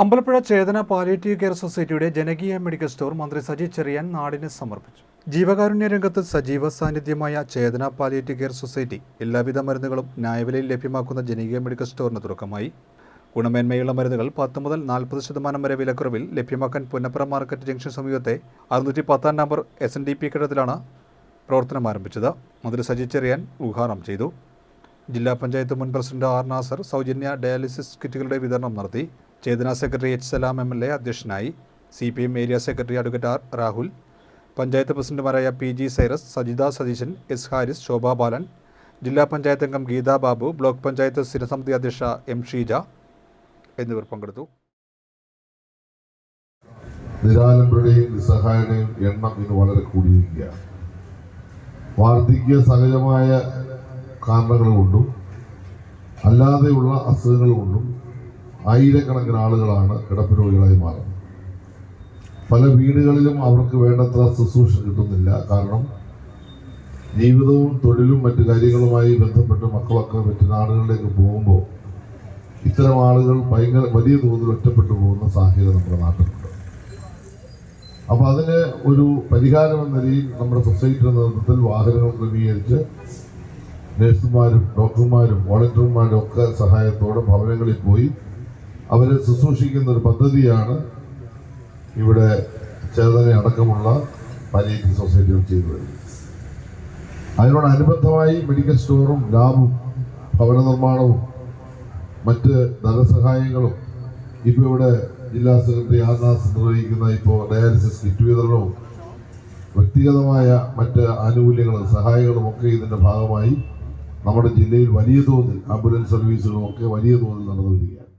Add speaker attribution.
Speaker 1: അമ്പലപ്പുഴ ചേതന palliative care സൊസൈറ്റിയുടെ ജനകീയ medical store മന്ത്രി സജി ചെറിയാൻ നാടിന് സമർപ്പിച്ചു. ജീവകാരുണ്യ രംഗത്ത് സജീവ സാന്നിധ്യമായ ചേതന പാലിയേറ്റീവ് കെയർ സൊസൈറ്റി എല്ലാവിധ മരുന്നുകളും ന്യായവിലയിൽ ലഭ്യമാക്കുന്ന ജനകീയ മെഡിക്കൽ സ്റ്റോറിന് തുടക്കമായി. ഗുണമേന്മയുള്ള മരുന്നുകൾ പത്ത് മുതൽ നാൽപ്പത് ശതമാനം വരെ വിലക്കുറവിൽ ലഭ്യമാക്കാൻ പുന്നപ്പുറ മാർക്കറ്റ് ജംഗ്ഷൻ സമീപത്തെ അറുന്നൂറ്റി പത്താം number S N D P കെട്ടിടത്തിലാണ് പ്രവർത്തനം ആരംഭിച്ചത്. മന്ത്രി സജി ചെറിയാൻ ഉദ്ഘാടനം ചെയ്തു. ജില്ലാ പഞ്ചായത്ത് മുൻ പ്രസിഡന്റ് ആർ നാസർ സൗജന്യ ഡയാലിസിസ് കിറ്റുകളുടെ വിതരണം നടത്തി. Chethana secretary H Salam M L A അധ്യക്ഷനായി C P M area secretary advocate R Rahul panchayat പ്രസിഡന്റുമാരായ P G Cyrus Sajitha Satheesan S Haris Shobha Balan ജില്ലാ പഞ്ചായത്ത് അംഗം ഗീതാ ബാബു ബ്ലോക്ക് പഞ്ചായത്ത് സ്ഥിരസമിതി അധ്യക്ഷ എം ഷീജ എന്നിവർ പങ്കെടുത്തു.
Speaker 2: എണ്ണം വളരെ വാർദ്ധക്യ സഹജമായ കാരണങ്ങൾ കൊണ്ടും അല്ലാതെയുള്ള അസുഖങ്ങൾ കൊണ്ടും ആയിരക്കണക്കിന് ആളുകളാണ് കിടപ്പുരോഗികളായി മാറുന്നത്. പല വീടുകളിലും അവർക്ക് വേണ്ടത്ര ശുശ്രൂഷ കിട്ടുന്നില്ല. കാരണം ജീവിതവും തൊഴിലും മറ്റു കാര്യങ്ങളുമായി ബന്ധപ്പെട്ട് മക്കളൊക്കെ മറ്റു നാടുകളിലേക്ക് പോകുമ്പോൾ ഇത്തരം ആളുകൾ ഭയങ്കര വലിയ തോതിൽ ഒറ്റപ്പെട്ടു പോകുന്ന സാഹചര്യം നമ്മുടെ നാട്ടിലുണ്ട്. അപ്പോൾ അതിന് ഒരു പരിഹാരം എന്ന രീതിയിൽ നമ്മുടെ സൊസൈറ്റിയുടെ നേതൃത്വത്തിൽ വാഹനങ്ങൾ ക്രമീകരിച്ച് നഴ്സുമാരും ഡോക്ടർമാരും വോളണ്ടിയർമാരും ഒക്കെ സഹായത്തോടെ ഭവനങ്ങളിൽ പോയി അവരെ ശുശ്രൂഷിക്കുന്ന ഒരു പദ്ധതിയാണ് ഇവിടെ ചേതന അടക്കമുള്ള പാലിയേറ്റീവ് സൊസൈറ്റികൾ ചെയ്തു അതിനോടനുബന്ധമായി മെഡിക്കൽ സ്റ്റോറും ലാബും ഭവന നിർമ്മാണവും മറ്റ് ധനസഹായങ്ങളും ഇപ്പോൾ ഇവിടെ ജില്ലാ സെക്രട്ടറി ആദാസ് നിർവഹിക്കുന്ന ഇപ്പോൾ ഡയാലിസിസ് കിറ്റ് വിതരണവും വ്യക്തിഗതമായ മറ്റ് ആനുകൂല്യങ്ങളും സഹായങ്ങളും ഒക്കെ ഇതിന്റെ ഭാഗമായി നമ്മുടെ ജില്ലയിൽ വലിയ തോതിൽ ആംബുലൻസ് സർവീസുകളും ഒക്കെ വലിയ തോതിൽ നടന്നു വരികയാണ്